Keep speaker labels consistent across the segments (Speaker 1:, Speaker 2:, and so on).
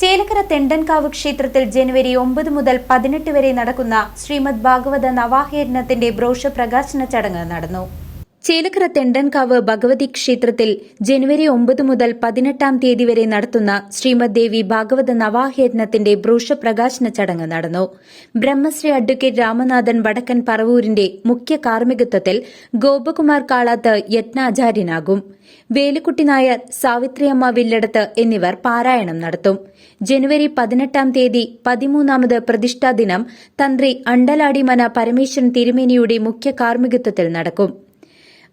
Speaker 1: ചേലക്കര തെണ്ടൻകാവ് ക്ഷേത്രത്തിൽ ജനുവരി ഒമ്പത് മുതൽ പതിനെട്ട് വരെ നടക്കുന്ന ശ്രീമദ് ഭാഗവത നവാഹയജ്ഞത്തിന്റെ ബ്രോഷ പ്രകാശന ചടങ്ങ് നടന്നു. ചേലക്കര തെണ്ടൻകാവ് ഭഗവതി ക്ഷേത്രത്തിൽ ജനുവരി ഒമ്പത് മുതൽ പതിനെട്ടാം തീയതി വരെ നടത്തുന്ന ശ്രീമദ് ദേവി ഭാഗവത നവാഹയജ്ഞത്തിന്റെ ബ്രൂഷപ്രകാശന ചടങ്ങ് നടന്നു. ബ്രഹ്മശ്രീ അഡ്വക്കേറ്റ് രാമനാഥൻ വടക്കൻ പറവൂരിന്റെ മുഖ്യ കാർമ്മികത്വത്തിൽ ഗോപകുമാർ കാളാത്ത് യജ്ഞാചാര്യനാകും വേലുക്കുട്ടി നായർ സാവിത്രിയമ്മ വില്ലടത്ത് എന്നിവർ പാരായണം നടത്തും. ജനുവരി പതിനെട്ടാം തീയതി പതിമൂന്നാമത് പ്രതിഷ്ഠാ ദിനം തന്ത്രി അണ്ടലാടിമന പരമേശ്വരൻ തിരുമേനിയുടെ മുഖ്യ കാർമ്മികത്വത്തിൽ നടക്കും.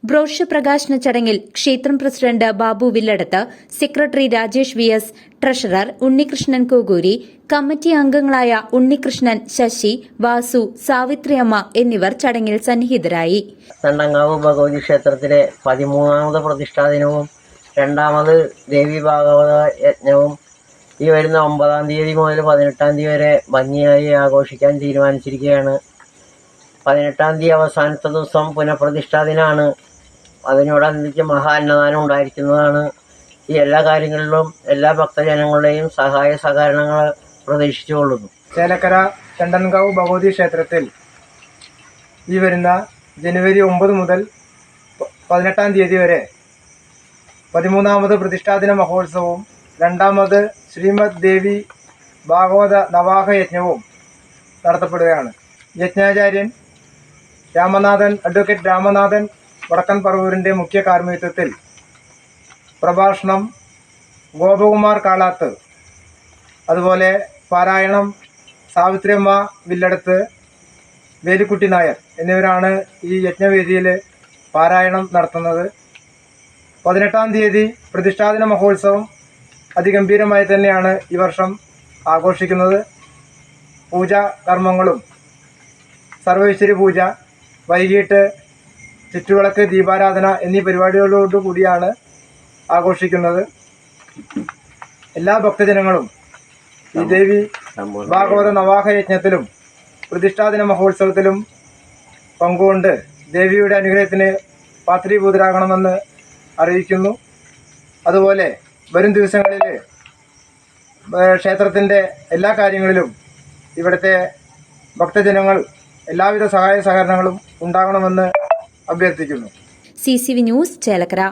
Speaker 1: ബ്രോഷ പ്രകാശന ചടങ്ങിൽ ക്ഷേത്രം president Babu Villadath secretary Rajesh V S treasurer Unnikrishnan Kokkuri committee അംഗങ്ങളായ ഉണ്ണികൃഷ്ണൻ ശശി വാസു സാവിത്രിയമ്മ എന്നിവർ ചടങ്ങിൽ സന്നിഹിതരായി.
Speaker 2: തണ്ടങ്ങാവ് ഭഗവതി ക്ഷേത്രത്തിലെ പതിമൂന്നാമത് പ്രതിഷ്ഠാ ദിനവും രണ്ടാമത് ദേവി ഭാഗവത യജ്ഞവും ഈ വരുന്ന ഒമ്പതാം തീയതി മുതൽ പതിനെട്ടാം തീയതി വരെ ഭംഗിയായി ആഘോഷിക്കാൻ തീരുമാനിച്ചിരിക്കുകയാണ്. പതിനെട്ടാം തീയതി അവസാനത്തെ ദിവസം പുനഃപ്രതിഷ്ഠാ ദിനമാണ് അതിനോടനുബന്ധിച്ച് മഹാ അന്നദാനം ഉണ്ടായിരിക്കുന്നതാണ്. ഈ എല്ലാ കാര്യങ്ങളിലും എല്ലാ ഭക്തജനങ്ങളുടെയും സഹായ സഹകരണങ്ങൾ പ്രതീക്ഷിച്ചുകൊള്ളുന്നു.
Speaker 3: ചേലക്കര ചണ്ടൻകാവ് ഭഗവതി ക്ഷേത്രത്തിൽ ഈ വരുന്ന ജനുവരി ഒമ്പത് മുതൽ പതിനെട്ടാം തീയതി വരെ പതിമൂന്നാമത് പ്രതിഷ്ഠാദിന മഹോത്സവവും രണ്ടാമത് ശ്രീമദ് ദേവി ഭാഗവത നവാഹ യജ്ഞവും നടത്തപ്പെടുകയാണ്. യജ്ഞാചാര്യൻ രാമനാഥൻ അഡ്വക്കേറ്റ് രാമനാഥൻ വടക്കൻ പറവൂരിന്റെ മുഖ്യ കാർമ്മികത്വത്തിൽ പ്രഭാഷണം ഗോപകുമാർ കാളാത്ത് അതുപോലെ പാരായണം സാവിത്രിയമ്മ വില്ലടത്ത് വേലിക്കുട്ടി നായർ എന്നിവരാണ് ഈ യജ്ഞവേദിയിൽ പാരായണം നടത്തുന്നത്. പതിനെട്ടാം തീയതി പ്രതിഷ്ഠാദിന മഹോത്സവം അതിഗംഭീരമായി തന്നെയാണ് ഈ വർഷം ആഘോഷിക്കുന്നത്. പൂജാ കർമ്മങ്ങളും സർവൈശ്വര്യ പൂജ വൈകിട്ട് ചുറ്റുവിളക്ക് ദീപാരാധന എന്നീ പരിപാടികളോട് കൂടിയാണ് ആഘോഷിക്കുന്നത്. എല്ലാ ഭക്തജനങ്ങളും ഈ ദേവി ഭാഗവത നവാഹ യജ്ഞത്തിലും പ്രതിഷ്ഠാദിന മഹോത്സവത്തിലും പങ്കുകൊണ്ട് ദേവിയുടെ അനുഗ്രഹത്തിന് പാത്രീഭൂതരാകണമെന്ന് അറിയിക്കുന്നു. അതുപോലെ വരും ദിവസങ്ങളിൽ ക്ഷേത്രത്തിന്റെ എല്ലാ കാര്യങ്ങളിലും ഇവിടുത്തെ ഭക്തജനങ്ങൾ എല്ലാവിധ സഹായ സഹകരണങ്ങളും ഉണ്ടാകണമെന്ന് അഭ്യർത്ഥിക്കുന്നു.
Speaker 1: C C V news Chelakkara.